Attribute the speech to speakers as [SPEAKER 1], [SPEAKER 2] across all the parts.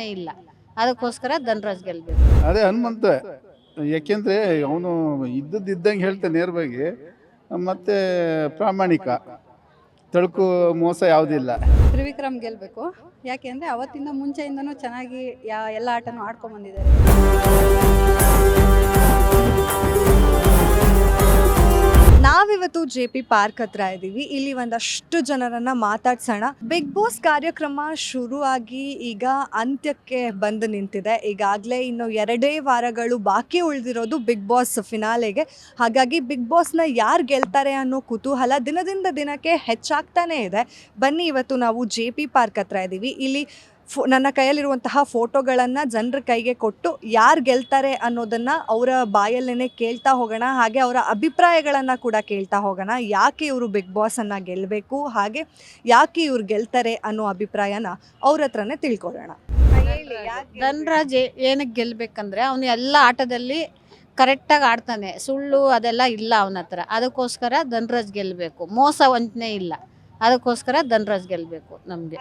[SPEAKER 1] ವಂಚನೆ ಇಲ್ಲ. ಅದಕ್ಕೋಸ್ಕರ ಧನ್ರಾಜ್ ಗೆಲ್ಬೇಕು.
[SPEAKER 2] ಅದೇ ಹನುಮಂತ. ಯಾಕೆಂದ್ರೆ ಅವನು ಇದ್ದಂಗೆ ಹೇಳ್ತಾನೆ ನೇರವಾಗಿ ಮತ್ತೆ ಪ್ರಾಮಾಣಿಕ. ತಳುಕು ಮೋಸ ಯಾವುದಿಲ್ಲ.
[SPEAKER 3] ತ್ರಿವಿಕ್ರಮ್ ಗೆಲ್ಬೇಕು. ಯಾಕೆಂದ್ರೆ ಅವತ್ತಿಂದ ಮುಂಚೆಯಿಂದನೂ ಚೆನ್ನಾಗಿ ಯಾ ಎಲ್ಲ ಆಟನೂ ಆಡ್ಕೊಂಡ್ ಬಂದಿದ್ದಾರೆ.
[SPEAKER 4] ನಾವಿವತ್ತು ಜೆ ಪಿ ಪಾರ್ಕ್ ಹತ್ರ ಇದ್ದೀವಿ ಇಲ್ಲಿ ಒಂದಷ್ಟು ಜನರನ್ನ ಮಾತಾಡ್ಸೋಣ. ಬಿಗ್ ಬಾಸ್ ಕಾರ್ಯಕ್ರಮ ಶುರುವಾಗಿ ಈಗ ಅಂತ್ಯಕ್ಕೆ ಬಂದು ನಿಂತಿದೆ. ಈಗಾಗಲೇ ಇನ್ನು ಎರಡೇ ವಾರಗಳು ಬಾಕಿ ಉಳಿದಿರೋದು ಬಿಗ್ ಬಾಸ್ ಫಿನಾಲೆಗೆ ಹಾಗಾಗಿ ಬಿಗ್ ಬಾಸ್ನ ಯಾರು ಗೆಲ್ತಾರೆ ಅನ್ನೋ ಕುತೂಹಲ ದಿನದಿಂದ ದಿನಕ್ಕೆ ಹೆಚ್ಚಾಗ್ತಾನೇ ಇದೆ. ಬನ್ನಿ, ಇವತ್ತು ನಾವು ಜೆ ಪಿ ಪಾರ್ಕ್ ಹತ್ರ ಇದ್ದೀವಿ ಇಲ್ಲಿ ಫೋ ನನ್ನ ಕೈಯಲ್ಲಿರುವಂತಹ ಫೋಟೋಗಳನ್ನು ಜನರ ಕೈಗೆ ಕೊಟ್ಟು ಯಾರು ಗೆಲ್ತಾರೆ ಅನ್ನೋದನ್ನು ಅವರ ಬಾಯಲ್ಲೇ ಕೇಳ್ತಾ ಹೋಗೋಣ ಹಾಗೆ ಅವರ ಅಭಿಪ್ರಾಯಗಳನ್ನು ಕೂಡ ಕೇಳ್ತಾ ಹೋಗೋಣ. ಯಾಕೆ ಇವರು ಬಿಗ್ ಬಾಸನ್ನು ಗೆಲ್ಲಬೇಕು ಹಾಗೆ ಯಾಕೆ ಇವ್ರು ಗೆಲ್ತಾರೆ ಅನ್ನೋ ಅಭಿಪ್ರಾಯನ ಅವ್ರ ಹತ್ರನೇ ತಿಳ್ಕೊಳ್ಳೋಣ.
[SPEAKER 1] ಧನ್ರಾಜ್ ಏನಕ್ಕೆ ಗೆಲ್ಬೇಕಂದ್ರೆ ಅವನು ಎಲ್ಲ ಆಟದಲ್ಲಿ ಕರೆಕ್ಟಾಗಿ ಆಡ್ತಾನೆ. ಸುಳ್ಳು ಅದೆಲ್ಲ ಇಲ್ಲ ಅವನ ಹತ್ರ. ಅದಕ್ಕೋಸ್ಕರ ಧನ್ರಾಜ್ ಗೆಲ್ಲಬೇಕು ಮೋಸ ವಂಚನೆ ಇಲ್ಲ. ಅದಕ್ಕೋಸ್ಕರ ಧನ್ರಾಜ್ ಗೆಲ್ಲಬೇಕು ನಮಗೆ.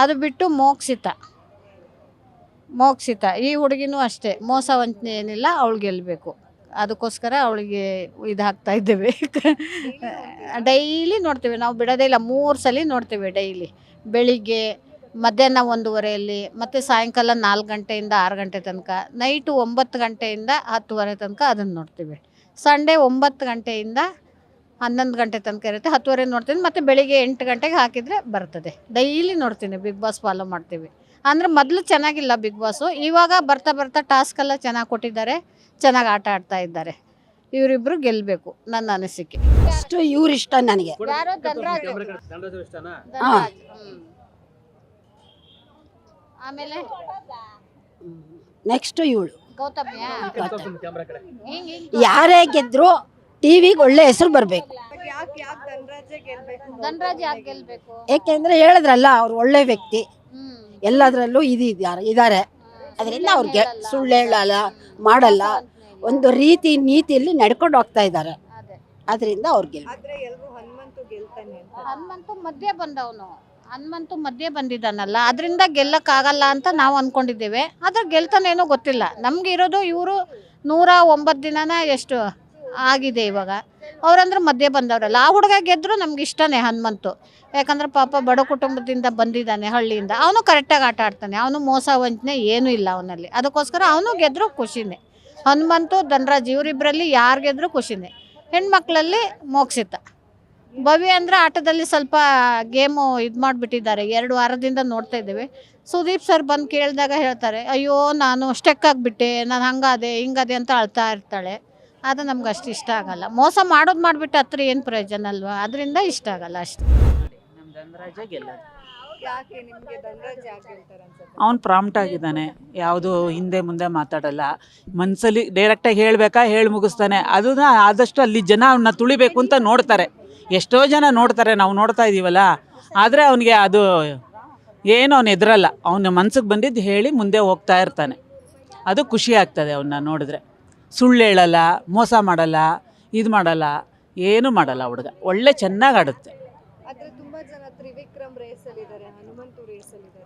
[SPEAKER 1] ಅದು ಬಿಟ್ಟು ಮೋಕ್ಷಿತ. ಮೋಕ್ಷಿತ. ಈ ಹುಡುಗಿನೂ ಅಷ್ಟೇ. ಮೋಸ ವಂಚನೆ ಏನಿಲ್ಲ ಅವಳು ಗೆಲ್ಲಬೇಕು ಅದಕ್ಕೋಸ್ಕರ ಅವಳಿಗೆ ಇದು ಹಾಕ್ತಾ ಇದ್ದೇವೆ ಡೈಲಿ ನೋಡ್ತೇವೆ. ನಾವು ಬಿಡೋದೇ ಇಲ್ಲ. ಮೂರು ಸಲ ನೋಡ್ತೇವೆ ಡೈಲಿ. ಬೆಳಿಗ್ಗೆ ಮಧ್ಯಾಹ್ನ ಒಂದೂವರೆಯಲ್ಲಿ ಮತ್ತು ಸಾಯಂಕಾಲ ನಾಲ್ಕು ಗಂಟೆಯಿಂದ ಆರು ಗಂಟೆ ತನಕ ನೈಟು ಒಂಬತ್ತು ಗಂಟೆಯಿಂದ ಹತ್ತುವರೆ ತನಕ ಅದನ್ನು ನೋಡ್ತೀವಿ. ಸಂಡೇ ಒಂಬತ್ತು ಗಂಟೆಯಿಂದ ಹನ್ನೊಂದು ಗಂಟೆ ತನಕ ಇರುತ್ತೆ. ಹತ್ತುವರೆ ನೋಡ್ತೀನಿ. ಮತ್ತು ಬೆಳಿಗ್ಗೆ ಎಂಟು ಗಂಟೆಗೆ ಹಾಕಿದರೆ ಬರ್ತದೆ. ಡೈಲಿ ನೋಡ್ತೀನಿ ಬಿಗ್ ಬಾಸ್ ಫಾಲೋ ಮಾಡ್ತೀವಿ. ಅಂದರೆ ಮೊದಲು ಚೆನ್ನಾಗಿಲ್ಲ ಬಿಗ್ ಬಾಸು. ಇವಾಗ ಬರ್ತಾ ಬರ್ತಾ ಟಾಸ್ಕೆಲ್ಲ ಚೆನ್ನಾಗಿ ಕೊಟ್ಟಿದ್ದಾರೆ. ಚೆನ್ನಾಗಿ ಆಟ ಆಡ್ತಾ ಇದ್ದಾರೆ. ಇವರಿಬ್ರು ಗೆಲ್ಲಬೇಕು ನನ್ನ ಅನಿಸಿಕೆ.
[SPEAKER 5] ಅಷ್ಟು ಇವ್ರು ಇಷ್ಟ ನನಗೆ.
[SPEAKER 1] ಆಮೇಲೆ?
[SPEAKER 5] ನೆಕ್ಸ್ಟ್ ಇವಳು. ಯಾರೇ ಗೆದ್ರು ಟಿವಿಗೆ ಒಳ್ಳೆ ಹೆಸರು ಬರಬೇಕು.
[SPEAKER 1] ಧನರಾಜ್ ಯಾಕೆ ಗೆಲ್ಬೇಕು
[SPEAKER 5] ಏಕೆಂದ್ರೆ ಹೇಳಿದ್ರಲ್ಲ ಅವ್ರು ಒಳ್ಳೆ ವ್ಯಕ್ತಿ. ಎಲ್ಲದರಲ್ಲೂ ಇದು ಇದ್ದಾರೆ ಇದ್ದಾರೆ ಅದರಿಂದ ಅವ್ರಿಗೆ ಸುಳ್ಳು ಹೇಳಲ್ಲ ಮಾಡಲ್ಲ. ಒಂದು ರೀತಿ ನೀತಿಯಲ್ಲಿ ನಡ್ಕೊಂಡು ಹೋಗ್ತಾ ಇದ್ದಾರೆ
[SPEAKER 1] ಅದೇ.
[SPEAKER 5] ಅದರಿಂದ ಅವ್ರಿಗೆ
[SPEAKER 4] ಆದ್ರೆ ಎಲ್ಲರೂ ಹನುಮಂತು ಗೆಲ್ತಾನೆ ಅಂತ.
[SPEAKER 1] ಹನುಮಂತು ಮಧ್ಯೆ ಬಂದವನು. ಹನುಮಂತು ಮಧ್ಯೆ ಬಂದಿದ್ದಾನಲ್ಲ ಅದರಿಂದ ಗೆಲ್ಲಕ್ಕಾಗಲ್ಲ ಅಂತ ನಾವು ಅನ್ಕೊಂಡಿದ್ದೇವೆ. ಆದ್ರೆ ಗೆಲ್ತಾನೇನೋ ಗೊತ್ತಿಲ್ಲ. ನಮ್ಗೆ ಇರೋದು ಇವರು ನೂರ ಒಂಬತ್ತು ದಿನನ ಎಷ್ಟು ಆಗಿದೆ ಇವಾಗ. ಅವ್ರಂದ್ರೆ ಮಧ್ಯೆ ಬಂದವರಲ್ಲ. ಆ ಹುಡುಗ ಗೆದ್ರು ನಮ್ಗೆ ಇಷ್ಟನೇ ಹನುಮಂತು. ಯಾಕಂದ್ರೆ ಪಾಪ ಬಡ ಕುಟುಂಬದಿಂದ ಬಂದಿದ್ದಾನೆ ಹಳ್ಳಿಯಿಂದ. ಅವನು ಕರೆಕ್ಟಾಗಿ ಆಟ ಆಡ್ತಾನೆ. ಅವನು ಮೋಸ ವಂಚನೆ ಏನೂ ಇಲ್ಲ ಅವನಲ್ಲಿ. ಅದಕ್ಕೋಸ್ಕರ ಅವನು ಗೆದ್ರು ಖುಷಿನೇ. ಹನುಮಂತು, ಧನರಾಜ್ ಇವರಿಬ್ಬರಲ್ಲಿ ಯಾರು ಗೆದ್ರು ಖುಷಿನೇ. ಹೆಣ್ಮಕ್ಳಲ್ಲಿ ಮೋಕ್ಷಿತ. ಭವ್ಯ ಅಂದರೆ ಆಟದಲ್ಲಿ ಸ್ವಲ್ಪ ಗೇಮು ಇದು ಮಾಡಿಬಿಟ್ಟಿದ್ದಾರೆ. ಎರಡು ವಾರದಿಂದ ನೋಡ್ತಾ ಇದ್ದೇವೆ. ಸುದೀಪ್ ಸರ್ ಬಂದು ಕೇಳಿದಾಗ ಹೇಳ್ತಾರೆ, ಅಯ್ಯೋ, ನಾನು ಸ್ಟೆಕ್ ಆಗಿಬಿಟ್ಟೆ. ನಾನು ಹಂಗಾದೆ, ಹಿಂಗಾದೆ ಅಂತ ಅಳ್ತಾ ಇರ್ತಾಳೆ. ಅದು ನಮ್ಗೆ ಅಷ್ಟು ಇಷ್ಟ ಆಗಲ್ಲ. ಮೋಸ ಮಾಡೋದು ಮಾಡಿಬಿಟ್ಟು ಹತ್ರ ಏನು ಪ್ರಯೋಜನ ಅಲ್ವಾ? ಅದರಿಂದ ಇಷ್ಟ ಆಗಲ್ಲ ಅಷ್ಟು.
[SPEAKER 6] ನಮ್ಮ ಅವ್ನು ಪ್ರಾಂಪ್ಟ್ ಆಗಿದ್ದಾನೆ. ಯಾವುದು ಹಿಂದೆ ಮುಂದೆ ಮಾತಾಡಲ್ಲ. ಮನಸ್ಸಲ್ಲಿ ಡೈರೆಕ್ಟಾಗಿ ಹೇಳಬೇಕಾ? ಹೇಳಿ ಮುಗಿಸ್ತಾನೆ. ಅದನ್ನ ಆದಷ್ಟು ಅಲ್ಲಿ ಜನ ಅವನ್ನ ತುಳಿಬೇಕು ಅಂತ ನೋಡ್ತಾರೆ. ಎಷ್ಟೋ ಜನ ನೋಡ್ತಾರೆ. ನಾವು ನೋಡ್ತಾ ಇದ್ದೀವಲ್ಲ ಆದರೆ ಅವನಿಗೆ ಅದು ಏನು ಅವನು ಎದುರಲ್ಲ ಅವನ ಮನ್ಸಿಗೆ ಬಂದಿದ್ದು ಹೇಳಿ ಮುಂದೆ ಹೋಗ್ತಾ ಇರ್ತಾನೆ. ಅದು ಖುಷಿ ಆಗ್ತದೆ ಅವನ್ನ ನೋಡಿದ್ರೆ. ಸುಳ್ಳು ಹೇಳಲ್ಲ ಮೋಸ ಮಾಡಲ್ಲ ಇದು ಮಾಡಲ್ಲ ಏನು ಮಾಡಲ್ಲ ಹುಡುಗ. ಒಳ್ಳೆ ಚೆನ್ನಾಗಿ ಆಡುತ್ತೆ.
[SPEAKER 4] ಆದ್ರೆ ತುಂಬಾ ಜನ ತ್ರಿವಿಕ್ರಮ್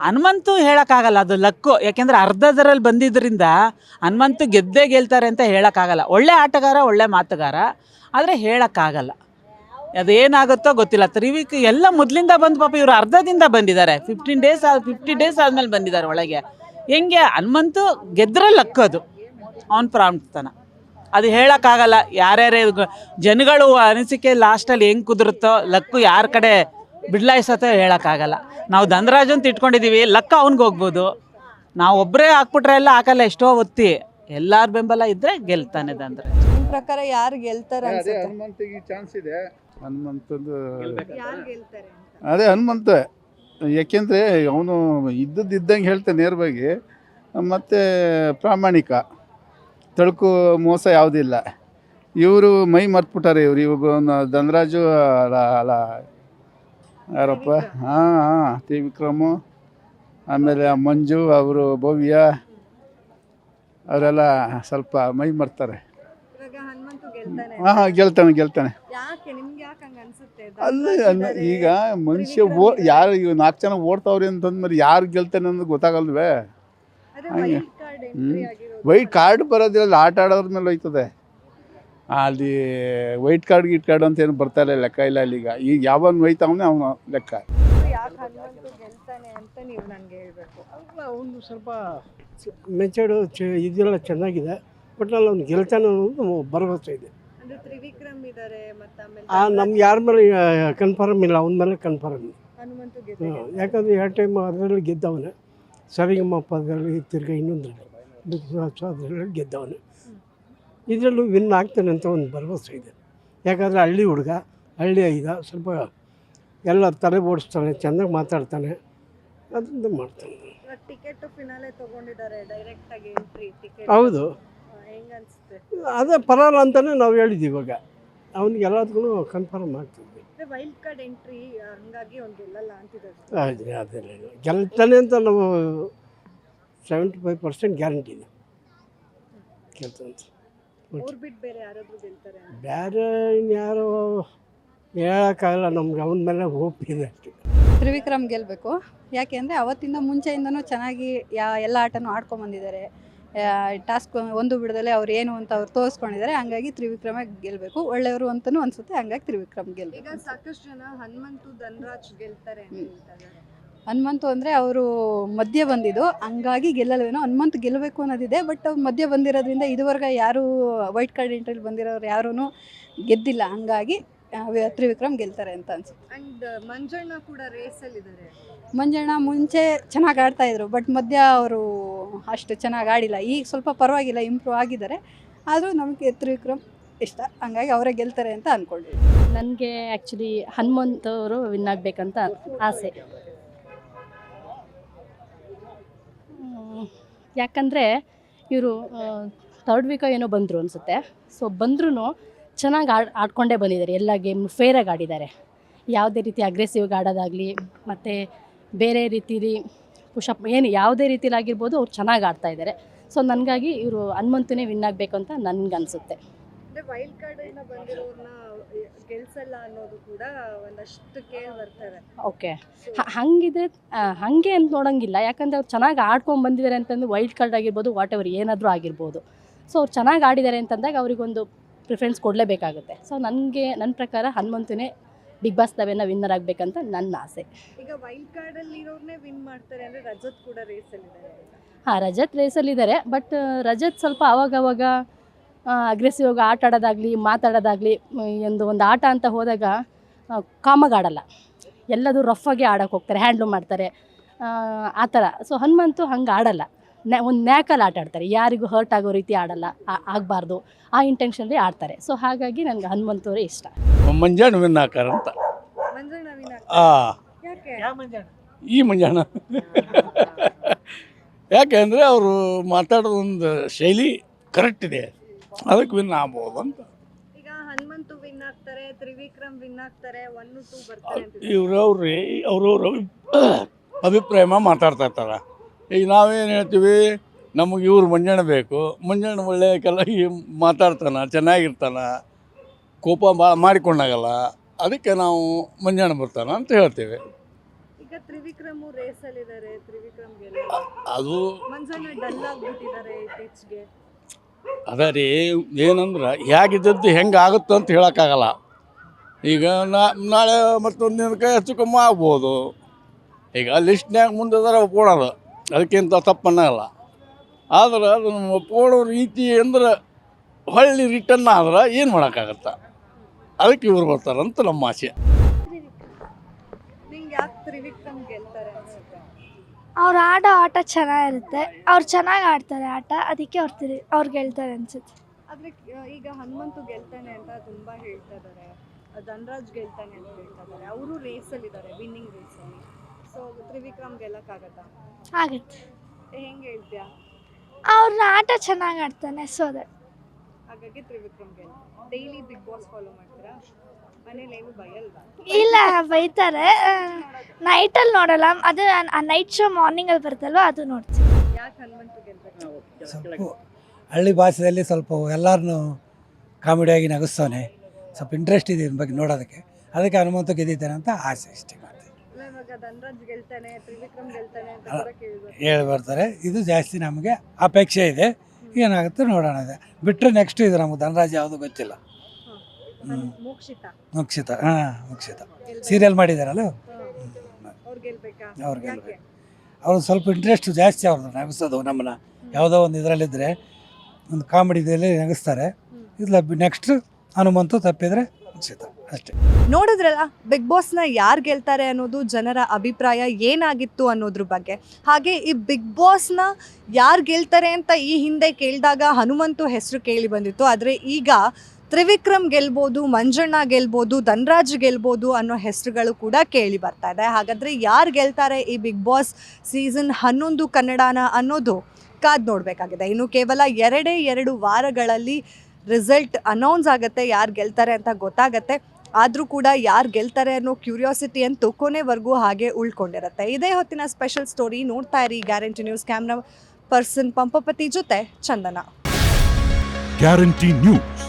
[SPEAKER 4] ಹನುಮಂತು
[SPEAKER 6] ಹೇಳೋಕ್ಕಾಗಲ್ಲ ಅದು ಲಕ್ಕು. ಯಾಕೆಂದ್ರೆ ಅರ್ಧದರಲ್ಲಿ ಬಂದಿದ್ದರಿಂದ ಹನುಮಂತು ಗೆದ್ದೇ ಗೆಲ್ತಾರೆ ಅಂತ ಹೇಳೋಕ್ಕಾಗಲ್ಲ. ಒಳ್ಳೆ ಆಟಗಾರ ಒಳ್ಳೆ ಮಾತುಗಾರ ಆದರೆ ಹೇಳೋಕ್ಕಾಗಲ್ಲ. ಅದೇನಾಗುತ್ತೋ ಗೊತ್ತಿಲ್ಲ. ತ್ರಿವಿಕ್ ಎಲ್ಲ ಮೊದಲಿಂದ ಬಂದು ಪಾಪ ಇವರು ಅರ್ಧದಿಂದ ಬಂದಿದ್ದಾರೆ. ಫಿಫ್ಟೀನ್ ಡೇಸ್ ಫಿಫ್ಟಿ ಡೇಸ್ ಆದಮೇಲೆ ಬಂದಿದ್ದಾರೆ ಒಳಗೆ. ಹೆಂಗೆ? ಹನುಮಂತು ಗೆದ್ದರೆ ಲಕ್ಕು ಅದು. ಅವನ ಪ್ರಾಂಪ್ತನ ಅದು ಹೇಳೋಕ್ಕಾಗಲ್ಲ. ಯಾರ್ಯಾರೇ ಜನಗಳು ಅನಿಸಿಕೆ ಲಾಸ್ಟಲ್ಲಿ ಹೆಂಗೆ ಕುದುರುತ್ತೋ ಲಕ್ಕು ಯಾರ ಕಡೆ ಬಿಡ್ಲಾಯಿಸತ್ತೋ ಹೇಳೋಕ್ಕಾಗಲ್ಲ. ನಾವು ಧನರಾಜ್ ಅಂತ ಇಟ್ಕೊಂಡಿದ್ದೀವಿ ಲಕ್ಕ ಅವ್ನಿಗೆ ಹೋಗ್ಬೋದು. ನಾವು ಒಬ್ಬರೇ ಹಾಕ್ಬಿಟ್ರೆ ಎಲ್ಲ ಹಾಕಲ್ಲ ಎಷ್ಟೋ ಒತ್ತಿ ಎಲ್ಲರ ಬೆಂಬಲ ಇದ್ದರೆ ಗೆಲ್ತಾನೆ ಧನರಾಜ್.
[SPEAKER 4] ಪ್ರಕಾರ ಯಾರು ಗೆಲ್ತಾರೆ
[SPEAKER 2] ಅದೇ
[SPEAKER 4] ಅನ್ಸುತ್ತೆ?
[SPEAKER 2] ಹನುಮಂತಿಗೆ ಚಾನ್ಸ್ ಇದೆ. ಹನುಮಂತದ್ದು
[SPEAKER 4] ಯಾರು ಗೆಲ್ತಾರೆ
[SPEAKER 2] ಅದೇ ಹನುಮಂತ ಯಾಕೆಂದರೆ ಅವನು ಇದ್ದದ್ದು ಇದ್ದಂಗೆ ಹೇಳ್ತಾನೆ ನೇರವಾಗಿ. ಮತ್ತು ಪ್ರಾಮಾಣಿಕ. ತಳುಕು ಮೋಸ ಯಾವುದಿಲ್ಲ ಇವರು ಮೈ ಮರ್ತ್ಬಿಟ್ಟಾರೆ ಇವರು. ಇವಾಗ ಧನರಾಜು ಅಲ್ಲ ಅಲ್ಲ ಯಾರಪ್ಪ? ಹಾಂ ಹಾಂ ತ್ರಿವಿಕ್ರಮು ಆಮೇಲೆ ಆ ಮಂಜು ಅವರು ಭವ್ಯ ಅವರೆಲ್ಲ ಸ್ವಲ್ಪ ಮೈ ಮರ್ತಾರೆ. ಹಾಂ ಗೆಲ್ತಾನೆ ಗೆಲ್ತಾನೆ. ಅಲ್ಲ. ಈಗ ಮನುಷ್ಯ ಓ ಯಾರು ಈಗ ನಾಲ್ಕು ಜನ ಓಡ್ತಾವ್ರಿ ಅಂತಂದ್ಮೇಲೆ ಯಾರು ಗೆಲ್ತಾನೆ ಅನ್ನೋದು ಗೊತ್ತಾಗಲ್ವೇ? ಹಾಗೆ ವೈಟ್ ಕಾರ್ಡ್ ಬರೋದಿಲ್ಲ ಆಟ ಆಡೋದ್ರ ಮೇಲೆ ಹೋಯ್ತದೆ. ಅಲ್ಲಿ ವೈಟ್ ಕಾರ್ಡ್ ಗಿಟ್ ಕಾರ್ಡ್ ಅಂತ ಏನು ಬರ್ತಾ ಇಲ್ಲ ಲೆಕ್ಕ ಇಲ್ಲ ಅಲ್ಲಿ ಈಗ. ಈಗ ಯಾವನ್ ಹೋಯ್ತಾವನೆ ಅವನು ಲೆಕ್ಕ.
[SPEAKER 7] ಯಾಕೆ ಹನುಮಂತು ಗೆಲ್ತಾನೆ ಅಂತ ನೀವು ನನಗೆ ಹೇಳ್ಬೇಕು.
[SPEAKER 8] ಅವನು ಸ್ವಲ್ಪ ಮೆಚೂರ್ಡ್ ಚ ಇದೆಲ್ಲ ಚೆನ್ನಾಗಿದೆ ಒಟ್ನಲ್ಲಿ ಅವ್ನು ಗೆಲ್ತಾನೆ ಅನ್ನೋದು ಭರವಸೆ ಇದೆ.
[SPEAKER 7] ಅಂದ್ರೆ ತ್ರಿವಿಕ್ರಮ್ ಇದ್ದಾರೆ ಮತ್ತೆ
[SPEAKER 8] ಆ ನಮ್ಗೆ ಯಾರ ಮೇಲೆ ಕನ್ಫರ್ಮ್ ಇಲ್ಲ ಅವನ ಮೇಲೆ ಕನ್ಫರ್ಮ್ ಯಾಕಂದರೆ ಎರಡು ಟೈಮ್ ಅದರಲ್ಲಿ ಗೆದ್ದವನೇ. ಸರಿಗಮ್ಮ ಪದರಲ್ಲಿ ತಿರ್ಗಾ ಇನ್ನೊಂದರಲ್ಲಿ. ಅದರಲ್ಲಿ ಗೆದ್ದವನು. ಇದರಲ್ಲೂ ವಿನ್ ಆಗ್ತಾನೆ ಅಂತ ಒಂದು ಭರವಸೆ ಇದೆ. ಯಾಕಂದರೆ ಹಳ್ಳಿ ಹುಡುಗ ಹಳ್ಳಿ ಐದ ಸ್ವಲ್ಪ ಎಲ್ಲ ತಲೆ ಓಡಿಸ್ತಾನೆ ಚೆಂದಾಗಿ ಮಾತಾಡ್ತಾನೆ ಅದರಿಂದ ಮಾಡ್ತಾನೆ. ಹೌದು. ಅದೇ ಪರವಾಗಿಲ್ಲ ಅಂತಲೇ ನಾವು ಹೇಳಿದ್ವಿ ಇವಾಗ. ಅವ್ನಿಗೆ ಎಲ್ಲದಕ್ಕೂ ಕನ್ಫರ್ಮ್ ಮಾಡ್ತಿದ್ವಿ
[SPEAKER 7] ವೈಲ್ಡ್ ಕಾರ್ಡ್ ಎಂಟ್ರಿ ಹಂಗಾಗಿ ಅವ್ನು ಗೆಲ್ಲಲ್ಲ ಅಂತಿದ್ದಾರೆ.
[SPEAKER 8] ಅದೇ. ಗೆಲ್ತಾನೆ ಅಂತ ನಾವು ಸೆವೆಂಟಿ ಫೈವ್ ಪರ್ಸೆಂಟ್ ಗ್ಯಾರಂಟಿ ಇದೆ. ಗೆಲ್ತಾನೆ
[SPEAKER 7] ಅವ್ರು ಬಿಟ್ಟು ಬೇರೆ ಇನ್ಯಾರು ಗೆಲ್ತಾರೆ
[SPEAKER 8] ಬೇರೆ ಇನ್ಯಾರೋ ಹೇಳೋಕ್ಕಾಗಲ್ಲ ನಮ್ಗೆ ಅವನ ಮೇಲೆ ಹೋಪ್ ಇದೆ ಅಷ್ಟೇ.
[SPEAKER 3] ತ್ರಿವಿಕ್ರಮ್ ಗೆಲ್ಲಬೇಕು ಯಾಕೆ ಅಂದರೆ ಅವತ್ತಿಂದ ಮುಂಚೆಯಿಂದನೂ ಚೆನ್ನಾಗಿ ಯಾ ಎಲ್ಲ ಆಟನೂ ಆಡ್ಕೊಂಬಂದಿದ್ದಾರೆ. ಟಾಸ್ಕ್ ಒಂದು ಬಿಡದಲ್ಲೇ ಅವ್ರು ಏನು ಅಂತ ಅವ್ರು ತೋರಿಸ್ಕೊಂಡಿದ್ದಾರೆ. ಹಂಗಾಗಿ ತ್ರಿವಿಕ್ರಮ ಗೆಲ್ಲಬೇಕು ಒಳ್ಳೆಯವರು ಅಂತಲೂ ಅನಿಸುತ್ತೆ. ಹಂಗಾಗಿ ತ್ರಿವಿಕ್ರಮ್
[SPEAKER 7] ಈಗ
[SPEAKER 3] ಗೆಲ್ಲಬೇಕು
[SPEAKER 7] ಸಾಕಷ್ಟು ಜನ ಹನುಮಂತು ಧನ್ರಾಜ್ ಗೆಲ್ತಾರೆ
[SPEAKER 3] ಹನುಮಂತು ಅಂದರೆ ಅವರು ಮಧ್ಯೆ ಬಂದಿದ್ದು. ಹಂಗಾಗಿ ಗೆಲ್ಲಲ್ವೇನೋ ಹನುಮಂತ್ ಗೆಲ್ಲಬೇಕು ಅನ್ನೋದಿದೆ ಬಟ್ ಅವ್ರು ಮಧ್ಯೆ ಬಂದಿರೋದ್ರಿಂದ ಇದುವರೆಗೆ ಯಾರು ವೈಟ್ ಕಾರ್ಡ್ ಎಂಟ್ರಿಲಿ ಬಂದಿರೋರು ಯಾರೂ ಗೆದ್ದಿಲ್ಲ. ಹಂಗಾಗಿ ತ್ರಿವಿಕ್ರಮ್ ಗೆಲ್ತಾರೆ ಅಂತ ಅನ್ಸುತ್ತೆ.
[SPEAKER 7] ಅಂಡ್ ಮಂಜಣ್ಣ ಕೂಡ ರೇಸಲ್ಲಿ ಇದ್ದಾರೆ
[SPEAKER 3] ಮಂಜಣ್ಣ ಮುಂಚೆ ಚೆನ್ನಾಗಿ ಆಡ್ತಾ ಇದ್ರು ಬಟ್ ಮಧ್ಯ ಅವರು ಅಷ್ಟು ಚೆನ್ನಾಗಿ ಆಡಿಲ್ಲ. ಈಗ ಸ್ವಲ್ಪ ಪರವಾಗಿಲ್ಲ ಇಂಪ್ರೂವ್ ಆಗಿದ್ದಾರೆ. ಆದರೂ ನಮಗೆ ತ್ರಿವಿಕ್ರಮ್ ಇಷ್ಟ. ಹಂಗಾಗಿ ಅವರೇ ಗೆಲ್ತಾರೆ ಅಂತ ಅಂದ್ಕೊಂಡಿದ್ವಿ
[SPEAKER 9] ನನಗೆ ಆ್ಯಕ್ಚುಲಿ ಹನುಮಂತವರು ವಿನ್ ಆಗಬೇಕಂತ ಆಸೆ. ಯಾಕಂದರೆ ಇವರು ಥರ್ಡ್ ವೀಕ ಏನೋ ಬಂದರು ಅನಿಸುತ್ತೆ. ಸೊ ಬಂದ್ರೂ ಚೆನ್ನಾಗಿ ಆಡ್, ಆಡ್ಕೊಂಡೇ ಬಂದಿದ್ದಾರೆ. ಎಲ್ಲ ಗೇಮ್ ಫೇರಾಗಿ ಆಡಿದ್ದಾರೆ. ಯಾವುದೇ ರೀತಿ ಅಗ್ರೆಸಿವ್ ಆಡೋದಾಗಲಿ, ಮತ್ತು ಬೇರೆ ರೀತಿಲಿ ಪುಷಪ್ ಏನು ಯಾವುದೇ ರೀತಿಲಾಗಿರ್ಬೋದು ಅವ್ರು ಚೆನ್ನಾಗಿ ಆಡ್ತಾ ಇದ್ದಾರೆ. ಸೊ ನನಗಾಗಿ ಇವರು ಹನುಮಂತನೇ ವಿನ್ ಆಗಬೇಕು ಅಂತ ನನಗನ್ಸುತ್ತೆ.
[SPEAKER 7] ಅಂದ್ರೆ ವೈಲ್ಡ್ ಕಾರ್ಡ್ ಇಂದ ಬಂದಿರೋರ್ನ ಗೆಲ್ಸಲ್ಲ ಅನ್ನೋದು ಕೂಡ ಒಂದಷ್ಟು ಕೇಳಿ ಬರ್ತಾರೆ.
[SPEAKER 9] ಓಕೆ. ಹಂಗಿದ್ರೆ ಹಂಗೆ ಅಂತ ನೋಡಂಗಿಲ್ಲ. ಯಾಕಂದ್ರೆ ಅವ್ರು ಚೆನ್ನಾಗಿ ಆಡ್ಕೊಂಡು ಬಂದಿದ್ದಾರೆ ಅಂತಂದು ವೈಲ್ಡ್ ಕಾರ್ಡ್ ಆಗಿರ್ಬೋದು ವಾಟ್ ಎವರ್ ಏನಾದರೂ ಆಗಿರ್ಬೋದು. ಸೊ ಅವ್ರು ಚೆನ್ನಾಗಿ ಆಡಿದ್ದಾರೆ ಅಂತಂದಾಗ ಅವರಿಗೊಂದು ಪ್ರಿಫರೆನ್ಸ್ ಕೊಡಲೇಬೇಕಾಗುತ್ತೆ. ಸೊ ನನಗೆ ನನ್ನ ಪ್ರಕಾರ ಹನುಮಂತನೇ ಬಿಗ್ ಬಾಸ್ ದವೆನ ವಿನ್ನರ್ ಆಗಬೇಕಂತ ನನ್ನ ಆಸೆ.
[SPEAKER 7] ಈಗ ವೈಲ್ಡ್ ಕಾರ್ಡಲ್ಲಿ ಇರೋರನ್ನೇ ಇರೋರ್ನೇ ವಿನ್ ಮಾಡ್ತಾರೆ ಅಂದರೆ ರಜತ್ ಕೂಡ ರೇಸಲ್ಲಿದ್ದಾರೆ
[SPEAKER 9] ಹಾಂ ರಜತ್ ರೇಸಲ್ಲಿದ್ದಾರೆ ಬಟ್ ರಜತ್ ಸ್ವಲ್ಪ ಅವಾಗವಾಗ ಅಗ್ರೆಸಿವ್ ಆಗಿ ಆಟ ಆಡೋದಾಗಲಿ ಮಾತಾಡೋದಾಗಲಿ ಒಂದು ಒಂದು ಆಟ ಅಂತ ಹೋದಾಗ ಕಾಮಾಗಿ ಆಡಲ್ಲ. ರಫ್ ರಫಾಗಿ ಆಡೋಕೆ ಹೋಗ್ತಾರೆ ಹ್ಯಾಂಡ್ಲು ಮಾಡ್ತಾರೆ. ಆ, ಥರ. ಸೊ ಹನುಮಂತು ಹಂಗೆ ಆಡಲ್ಲ. ನ್ಯಾ ಒಂದು ನ್ಯಾಕಲ್ಲಿ ಆಟ ಆಡ್ತಾರೆ. ಯಾರಿಗೂ ಹರ್ಟ್ ಆಗೋ ರೀತಿ ಆಡಲ್ಲ ಆಗಬಾರ್ದು. ಆ ಇಂಟೆನ್ಷನ್ಲಿ ಆಡ್ತಾರೆ. ಸೊ ಹಾಗಾಗಿ ನನಗೆ ಹನುಮಂತವರೇ ಇಷ್ಟ.
[SPEAKER 10] ಮಂಜಾಣ ವಿನ್ನಾಕರ್ ಅಂತ.
[SPEAKER 7] ಈ ಮಂಜಾಣ
[SPEAKER 10] ಆ.
[SPEAKER 7] ಯಾಕೆ?
[SPEAKER 10] ಈ ಮಂಜಾಣ ಯಾಕೆಂದರೆ ಅವರು ಮಾತಾಡೋದೊಂದು ಶೈಲಿ ಕರೆಕ್ಟ್ ಇದೆ. ಅದಕ್ಕೆ ವಿನ್ ಆಗ್ಬೋದು ಅಂತ.
[SPEAKER 7] ಈಗ ಹನುಮಂತು ವಿನ್ ಆಗ್ತಾರೆ ತ್ರಿವಿಕ್ರಮ್ ವಿನ್ ಆಗ್ತಾರೆ ಒನ್ ಟೂ ಬರ್ತಾರೆ ಅಂತ
[SPEAKER 10] ಇವ್ರು ಅವ್ರಿ ಅವ್ರವ್ರ ಅಭಿಪ್ರಾಯ ಮಾತಾಡ್ತಾ ಇರ್ತಾರೆ. ಈಗ ನಾವೇನು ಹೇಳ್ತೀವಿ ನಮಗೆ ಇವ್ರು ಮಂಜಣ್ಣ ಬೇಕು. ಮಂಜಣ್ಣ ಒಳ್ಳೆ ಕೆಲ ಮಾತಾಡ್ತಾನೆ ಚೆನ್ನಾಗಿರ್ತಾನೆ ಕೋಪ ಭಾಳ ಮಾಡಿಕೊಂಡಾಗಲ್ಲ. ಅದಕ್ಕೆ ನಾವು ಮಂಜಣ್ಣ ಬರ್ತಾನ ಅಂತ ಹೇಳ್ತೇವೆ.
[SPEAKER 7] ಈಗ ತ್ರಿವಿಕ್ರಮ್ ತ್ರಿವಿಕ್ರಮ್ ಗೆಲ್ಲ
[SPEAKER 10] ಅದು
[SPEAKER 7] ಮಂಜಣ್ಣ ಡಲ್ ಆಗ್ಬಿಟ್ಟಿದ್ದಾರೆ ಇತ್ತೀಚೆಗೆ
[SPEAKER 10] ಅದ ರೀ, ಏನಂದ್ರೆ ಹೇಗಿದ್ದದ್ದು ಹೆಂಗೆ ಆಗುತ್ತೆ ಅಂತ ಹೇಳೋಕ್ಕಾಗಲ್ಲ. ಈಗ ನಾ, ನಾಳೆ ಮತ್ತೊಂದು ದಿನಕ್ಕೆ ಹೆಚ್ಚು ಕಮ್ಮಿ ಆಗ್ಬೋದು. ಈಗ ಲಿಸ್ಟ್ನ್ಯಾಗ ಮುಂದೆ ಅದರ ಒಪ್ಕೊಳೋದು ಅದಕ್ಕಿಂತ ತಪ್ಪನ್ನಲ್ಲ ಆದ್ರೆ ಅದನ್ನು ಒಪ್ಕೊಳ್ಳೋ ರೀತಿ ಅಂದ್ರೆ ಹೊಳ್ಳಿ ರಿಟರ್ನ್ ಆದ್ರೆ ಏನು ಮಾಡೋಕ್ಕಾಗತ್ತೆ? ಅದಕ್ಕೆ ಇವ್ರು ಬರ್ತಾರಂತ ನಮ್ಮ ಆಸೆ
[SPEAKER 7] ನಿಂಗೆ ಯಾಕೆ ತ್ರಿವಿಕ್ರಮ್ ಗೆಲ್ತಾರೆ ಅನ್ಸುತ್ತೆ
[SPEAKER 11] ಅವ್ರು ಆಡೋ ಆಟ ಚೆನ್ನಾಗಿರುತ್ತೆ. ಅವ್ರು ಚೆನ್ನಾಗಿ ಆಡ್ತಾರೆ ಆಟ. ಅದಕ್ಕೆ ಅವ್ರು ತಿರು ಅವ್ರು ಗೆಲ್ತಾರೆ ಅನ್ಸುತ್ತೆ.
[SPEAKER 7] ಆದರೆ ಈಗ ಹನುಮಂತು ಗೆಲ್ತಾನೆ ಅಂತ ತುಂಬ ಹೇಳ್ತಾ ಇದ್ದಾರೆ ಧನರಾಜ್ ಗೆಲ್ತಾನೆ ಅಂತ ಹೇಳ್ತಾ ಇದ್ದಾರೆ ಅವರು ರೇಸಲ್ಲಿ ಇದ್ದಾರೆ ವಿನ್ನಿಂಗ್ ರೇಸಲ್ಲಿ ಸೊ ತ್ರಿವಿಕ್ರಮ್ ಗೆಲ್ಲಕ್ಕಾಗತ್ತಾ?
[SPEAKER 11] ಆಗುತ್ತೆ.
[SPEAKER 7] ಹೆಂಗೆ ಹೇಳ್ತೀಯಾ?
[SPEAKER 11] ಅವ್ರ ಆಟ ಚೆನ್ನಾಗಿ ಆಡ್ತಾನೆ ಸೊ ದಟ್
[SPEAKER 7] ಹಾಗಾಗಿ ತ್ರಿವಿಕ್ರಮ್ ಗೆಲ್ಲ ಡೈಲಿ ಬಿಗ್ ಬಾಸ್ ಫಾಲೋ ಮಾಡ್ತೀರಾ?
[SPEAKER 11] ಇಲ್ಲ ಬೈತಾರೆ. ನೈಟಲ್ಲಿ ನೋಡಲ್ಲ. ಅದು ನೈಟ್ ಶೋ ಮಾರ್ನಿಂಗಲ್ಲಿ ಅದು ನೋಡ್ತೀವಿ.
[SPEAKER 7] ಯಾಕೆ ಹನುಮಂತು ಗೆಲ್ಬೇಕು
[SPEAKER 12] ಸ್ವಲ್ಪ ಹಳ್ಳಿ ಭಾಷೆಯಲ್ಲಿ ಸ್ವಲ್ಪ ಎಲ್ಲರನ್ನೂ ಕಾಮಿಡಿಯಾಗಿ ನಗಿಸ್ತಾನೆ. ಸ್ವಲ್ಪ ಇಂಟ್ರೆಸ್ಟ್ ಇದೆ ಇದ್ರ ಬಗ್ಗೆ ನೋಡೋದಕ್ಕೆ. ಅದಕ್ಕೆ ಹನುಮಂತ ಗೆದ್ದಿದ್ದಾನೆ ಅಂತ ಆಸೆ ಇಷ್ಟೇ ಮಾಡ್ತೀನಿ.
[SPEAKER 4] ಇವಾಗ ಧನರಾಜ್ ಗೆಲ್ತಾನೆ ತ್ರಿವಿಕ್ರಮ್ ಗೆಲ್ತಾನೆ ಅಂತ
[SPEAKER 12] ಹೇಳಿ ಬರ್ತಾರೆ. ಇದು ಜಾಸ್ತಿ ನಮಗೆ ಅಪೇಕ್ಷೆ ಇದೆ. ಏನಾಗುತ್ತೆ ನೋಡೋಣ ಇದೆ. ಬಿಟ್ಟರೆ ನೆಕ್ಸ್ಟ್ ಇದು ನಮ್ಗೆ ಧನರಾಜ್ ಯಾವುದು ಗೊತ್ತಿಲ್ಲ.
[SPEAKER 4] ಮೋಕ್ಷಿತ.
[SPEAKER 12] ಮುಕ್ಷಿತ. ಹಾಂ ಮುಕ್ಷಿತ. ಸೀರಿಯಲ್ ಮಾಡಿದಾರಲ್ಲ?
[SPEAKER 4] ಅವ್ರು ಗೆಲ್ಬೇಕಾ?
[SPEAKER 12] ಅವ್ರು ಗೆಲ್ಬೇಕು. ಅವ್ರು ಸ್ವಲ್ಪ ಇಂಟ್ರೆಸ್ಟ್ ಜಾಸ್ತಿ ಅವ್ರದ್ದು ನಗಿಸೋದು ನಮ್ಮನ್ನ. ಯಾವುದೋ ಒಂದು ಇದರಲ್ಲಿದ್ದರೆ ಒಂದು ಕಾಮಿಡಿದಲ್ಲಿ ನಗಿಸ್ತಾರೆ. ಇಲ್ಲ ನೆಕ್ಸ್ಟ್ ಹನುಮಂತು ತಪ್ಪಿದ್ರೆ ಮುಕ್ಷಿತ. ಅಷ್ಟೇ.
[SPEAKER 4] ನೋಡಿದ್ರಲ್ಲ ಬಿಗ್ ಬಾಸ್ನ ಯಾರು ಗೆಲ್ತಾರೆ ಅನ್ನೋದು ಜನರ ಅಭಿಪ್ರಾಯ ಏನಾಗಿತ್ತು ಅನ್ನೋದ್ರ ಬಗ್ಗೆ. ಹಾಗೆ ಈ ಬಿಗ್ ಬಾಸ್ನ ಯಾರು ಗೆಲ್ತಾರೆ ಅಂತ ಈ ಹಿಂದೆ ಕೇಳಿದಾಗ ಹನುಮಂತು ಹೆಸರು ಕೇಳಿ ಬಂದಿತ್ತು. ಆದರೆ ಈಗ ತ್ರಿವಿಕ್ರಮ್ ಗೆಲ್ಬೋದು, ಮಂಜಣ್ಣ ಗೆಲ್ಬೋದು, ಧನ್ರಾಜ್ ಗೆಲ್ಬೋದು ಅನ್ನೋ ಹೆಸರುಗಳು ಕೂಡ ಕೇಳಿ ಬರ್ತಾ ಇದೆ. ಹಾಗಾದರೆ ಯಾರು ಗೆಲ್ತಾರೆ ಈ ಬಿಗ್ ಬಾಸ್ ಸೀಸನ್ ಹನ್ನೊಂದು ಕನ್ನಡನ ಅನ್ನೋದು ಕಾದು ನೋಡಬೇಕಾಗಿದೆ. ಇನ್ನು ಕೇವಲ ಎರಡೇ ಎರಡು ವಾರಗಳಲ್ಲಿ ರಿಸಲ್ಟ್ ಅನೌನ್ಸ್ ಆಗುತ್ತೆ, ಯಾರು ಗೆಲ್ತಾರೆ ಅಂತ ಗೊತ್ತಾಗತ್ತೆ. ಆದರೂ ಕೂಡ ಯಾರು ಗೆಲ್ತಾರೆ ಅನ್ನೋ ಕ್ಯೂರಿಯಾಸಿಟಿ ಅಂತೂ ಕೊನೆವರೆಗೂ ಹಾಗೆ ಉಳ್ಕೊಂಡಿರುತ್ತೆ. ಇದೇ ಹೊತ್ತಿನ ಸ್ಪೆಷಲ್ ಸ್ಟೋರಿ ನೋಡ್ತಾ ಇರಿ. Guarantee news camera person Pampapati ಜೊತೆ ಚಂದನ.
[SPEAKER 13] Guarantee news